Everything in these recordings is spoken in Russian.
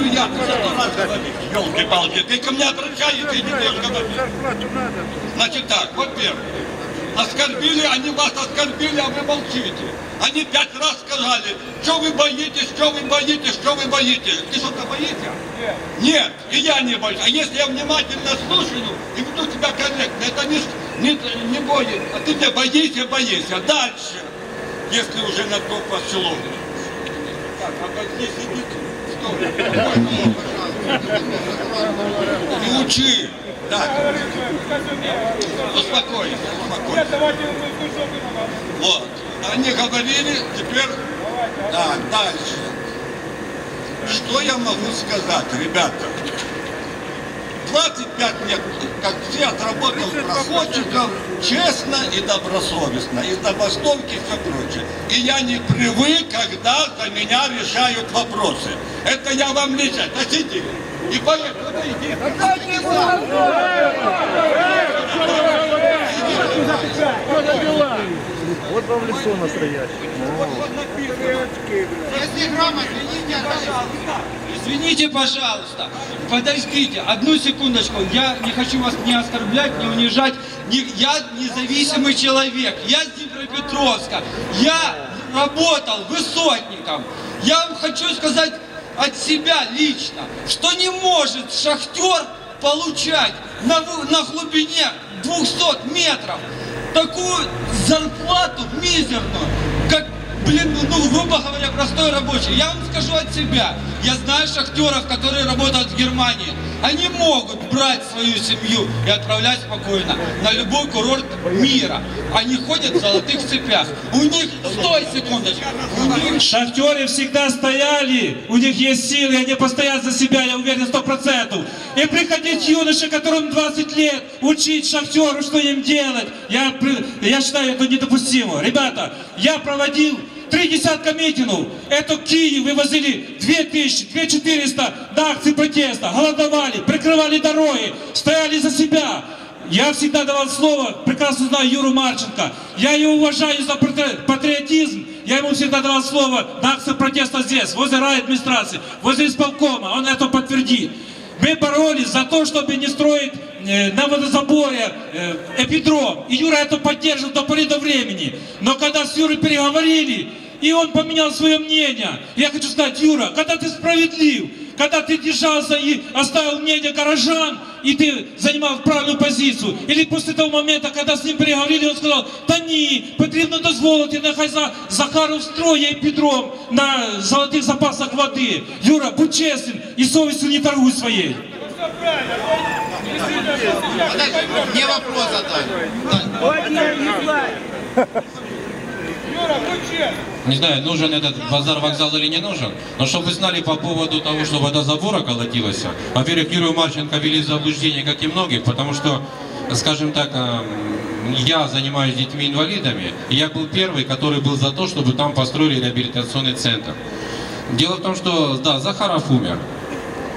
говорю я, ты за раз говоришь, елки-палки, ты ко мне обращаешься и не. Зарплату надо. Значит так, во-первых, оскорбили, они вас оскорбили, а вы молчите. Они пять раз сказали, что вы боитесь, что вы боитесь, что вы боитесь. Ты что-то боишься? Нет, и я не боюсь. А если я внимательно слушаю и веду себя корректно, это не, не, не боюсь. А ты мне боишься, боишься. Дальше, если уже на то пошло. Так, а вот здесь сидит, что? Не учи. Так, успокойся, успокойся. Вот. Они говорили, теперь... Да, дальше. Что я могу сказать, ребята? 25 лет, как все, отработал проходчиком, честно и добросовестно, и забастовки и все прочее. И я не привык, когда за меня решают вопросы. Это я вам лично, носите. И поэтому. Вот вам лицо настоящее. Извините, пожалуйста. Подождите, одну секундочку. Я не хочу вас не оскорблять, не унижать. Не- я независимый человек. Я с Днепропетровска. Я работал высотником. Я вам хочу сказать от себя лично, что не может шахтер получать на, на глубине 200 метров такую зарплату мизерную, как Блин, ну, грубо говоря, простой рабочий. Я вам скажу от себя. Я знаю шахтеров, которые работают Германии. Они могут брать свою семью и отправлять спокойно на любой курорт мира. Они ходят в золотых цепях. У них, стой секундочку, них Шахтеры всегда стояли, у них есть силы, они постоят за себя, я уверен, сто процентов. И приходить юноше, которым 20 лет, учить шахтеру, что им делать, я, я считаю это недопустимо. Ребята, я проводил три десятка митингов. Это Киев вывозили 2000, 2400 на акции протеста, голодовали, прикрывали дороги, стояли за себя. Я всегда давал слово, прекрасно знаю Юру Марченко. Я его уважаю за патри- патриотизм. Я ему всегда давал слово на акции протеста здесь, возле райадминистрации, возле исполкома. Он это подтвердит. Мы боролись за то, чтобы не строить э, на водозаборе э, эпидром. И Юра это поддерживал до поры до времени. Но когда с Юрой переговорили, и он поменял свое мнение, я хочу сказать, Юра, когда ты справедлив, когда ты держался и оставил мнение горожан, и ты занимал правильную позицию. Или после того момента, когда з ним переговорили, он сказал, та ні, потрібно дозволити, нехай за Захаров строє Петром на золотих запасах води. Юра, будь чесним і совістю не торгуй своєю. Мне вопрос задали. Не знаю, нужен этот базар-вокзал или не нужен, но чтобы вы знали по поводу того, что водозабора колотилась, во-первых, Юрию Марченко ввели в заблуждение, как и многих, потому что, скажем так, эм, я занимаюсь детьми-инвалидами, и я был первый, который был за то, чтобы там построили реабилитационный центр. Дело в том, что, да, Захаров умер.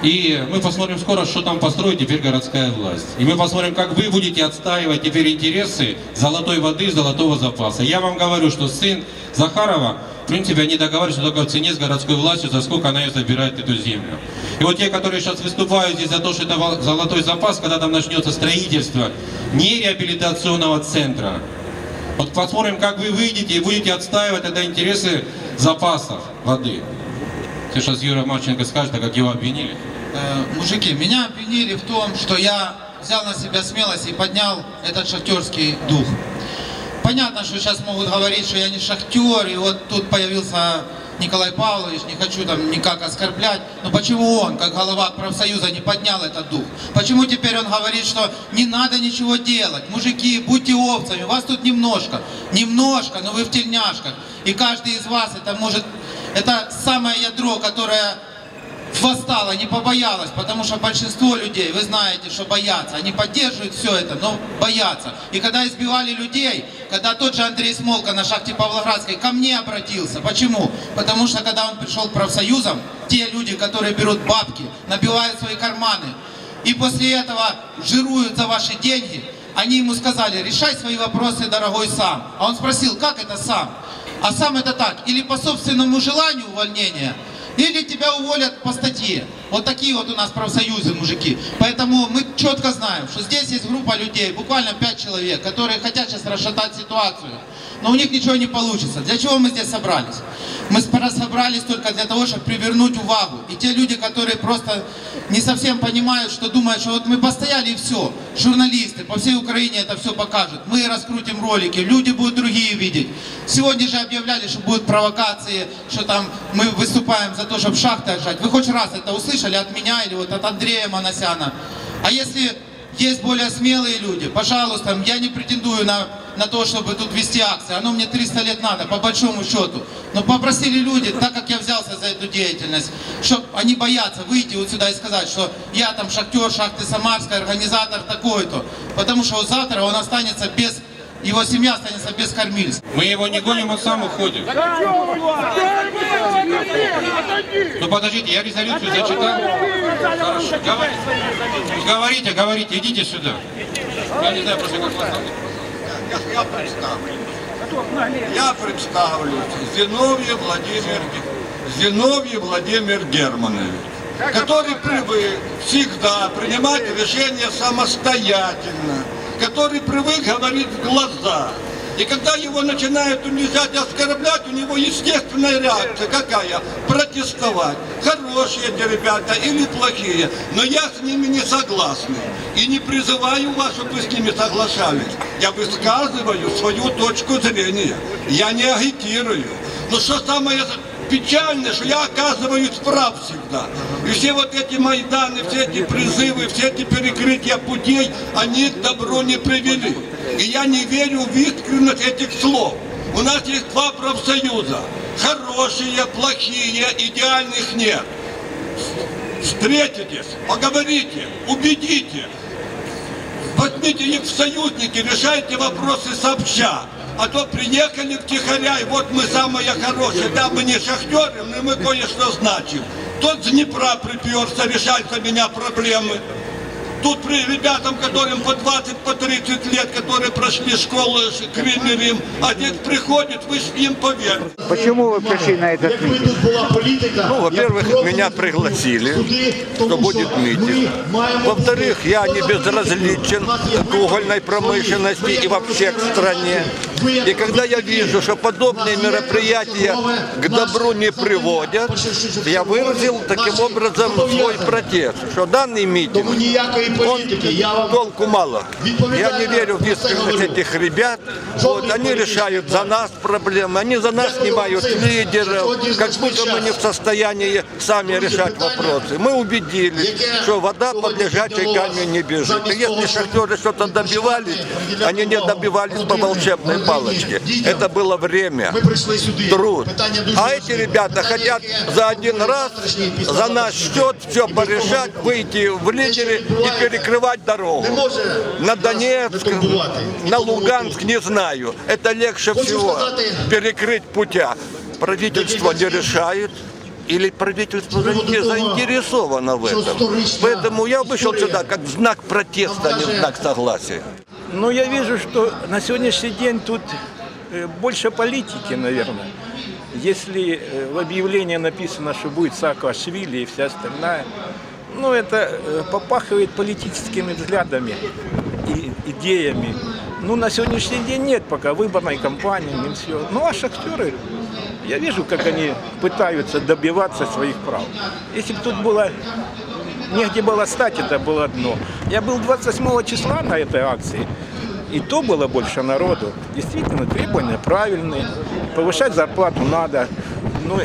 И мы посмотрим скоро, что там построит теперь городская власть. И мы посмотрим, как вы будете отстаивать теперь интересы золотой воды, золотого запаса. Я вам говорю, что сын Захарова, в принципе, они договариваются только в цене с городской властью, за сколько она ее забирает, эту землю. И вот те, которые сейчас выступают здесь за то, что это золотой запас, когда там начнется строительство не реабилитационного центра, вот посмотрим, как вы выйдете и будете отстаивать тогда интересы запасов воды. Сейчас Юра Марченко скажет, а как его обвинили. Э, мужики, меня обвинили в том, что я взял на себя смелость и поднял этот шахтерский дух. Понятно, что сейчас могут говорить, что я не шахтер, и вот тут появился Николай Павлович, не хочу там никак оскорблять, но почему он, как голова профсоюза, не поднял этот дух? Почему теперь он говорит, что не надо ничего делать? Мужики, будьте овцами, вас тут немножко, немножко, но вы в тельняшках. И каждый из вас, это может, это самое ядро, которое восстала, не побоялась, потому что большинство людей, вы знаете, что боятся, они поддерживают все это, но боятся. И когда избивали людей, когда тот же Андрей Смолка на шахте Павлоградской ко мне обратился, почему? Потому что когда он пришел к профсоюзам, те люди, которые берут бабки, набивают свои карманы, и после этого жируют за ваши деньги, они ему сказали, решай свои вопросы, дорогой, сам. А он спросил, как это сам? А сам это так, или по собственному желанию увольнения, Или тебя уволят по статье. Вот такие вот у нас профсоюзы, мужики. Поэтому мы четко знаем, что здесь есть группа людей, буквально 5 человек, которые хотят сейчас расшатать ситуацию. Но у них ничего не получится. Для чего мы здесь собрались? Мы собрались только для того, чтобы привернуть увагу. И те люди, которые просто не совсем понимают, что думают, что вот мы постояли и все. Журналисты по всей Украине это все покажут. Мы раскрутим ролики, люди будут другие видеть. Сегодня же объявляли, что будут провокации, что там мы выступаем за то, чтобы шахты отжать. Вы хоть раз это услышали от меня или вот от Андрея Манасяна? А если есть более смелые люди, пожалуйста, я не претендую на, на то, чтобы тут вести акции. Оно мне 300 лет надо, по большому счету. Но попросили люди, так как я взялся за эту деятельность, чтобы они боятся выйти вот сюда и сказать, что я там шахтер шахты Самарской, организатор такой-то. Потому что вот завтра он останется без, его семья останется без кормильца. Мы его не гоним, он сам уходит. Ну подождите, я резолюцию зачитал. Хорошо, говорите. Говорите, идите сюда. Я не знаю просто, как вас зовут. Я представлю. Я представлю Зиновьев Владимир, Зиновьев Владимир Германович, который привык всегда принимать решения самостоятельно, который привык говорить в глаза. И когда его начинают унижать оскорблять, у него естественная реакция какая? Протестовать. Хорошие эти ребята или плохие, но я с ними не согласен. И не призываю вас, чтобы вы с ними соглашались. Я высказываю свою точку зрения. Я не агитирую. Но что самое печальное, что я оказываюсь прав всегда. И все вот эти Майданы, все эти призывы, все эти перекрытия путей, они к добру не привели. И я не верю в искренность этих слов. У нас есть два профсоюза. Хорошие, плохие, идеальных нет. Встретитесь, поговорите, убедите. Возьмите их в союзники, решайте вопросы сообща. А то приехали втихаря, и вот мы самые хорошие. Да, мы не шахтеры, но мы кое-что значим. Тот с Днепра приперся решать за меня проблемы. Тут при ребятам, которым по 20, по 30 лет, которые прошли школу Крым и Рим, а здесь приходит, вы с ним поверьте. Почему вы пришли на этот Якби митинг? тут була політика, Ну, во-первых, як меня профільні пригласили, суди, что тому будет що митинг. ми маємо Во-вторых, бути я не поза безразличен У нас є к угольной вибори промышленности свої. и вообще к стране. Ви як И когда я політики, вижу, что у подобные нас є мероприятия чергове к добру не наше приводят, завдання я выразил таким наші образом свой зобов'язання. протест, что данный митинг, Тому ніякої он політики. Я вам толку мало. Я не верю в Відповідально искренность говорю. этих ребят. Жодної Вот, они політики решают за немає. нас проблемы, они за нас Я снимают говорю, це лидеров, сьогодні как значний будто мы не час. в состоянии сами Друзі, решать питання, вопросы. Мы убедились, яке что вода по сьогодні лежачей піднялося камню не бежит. замість И если того, щоб шахтеры что-то добивались, приділяти они не увагу добивались по родинам, волшебной родині, палочке. дітям. Это было время Ми прийшли сюди. труд. Питання дуже А важливе. эти ребята Питання, хотят яке за один раз, завтрашнє, після за наш завтрашнього счет все і без порешать, того, выйти в лидеры и відбувається, перекрывать дорогу. Не може На нас Донецк, не турбувати. І на тому Луганск тут. не знаю. Это легче Хочу всего сказати- перекрыть путя. Правительство не Декілька решает. Или правительство З приводу не того, заинтересовано в що этом. історична Поэтому я вышел історія сюда как знак протеста, а не каже- знак согласия. Ну, я вижу, что на сегодняшний день тут э, больше политики, наверное. Если э, в объявлении написано, что будет Саакашвили и вся остальная, ну, это э, попахивает политическими взглядами и идеями. Ну, на сегодняшний день нет пока выборной кампании, не все. Ну, а шахтеры, я вижу, как они пытаются добиваться своих прав. Если бы тут было негде было стать, это было одно. Я был 28 числа на этой акции, и то было больше народу. Действительно, требования правильные, повышать зарплату надо. Но,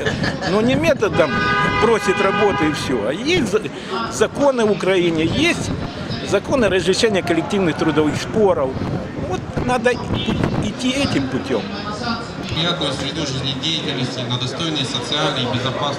но не методом бросить работу и все. А есть за- законы в Украине, есть законы разрешения коллективных трудовых споров. Вот надо идти этим путем. приятную среду жизнедеятельности, на достойной социальной и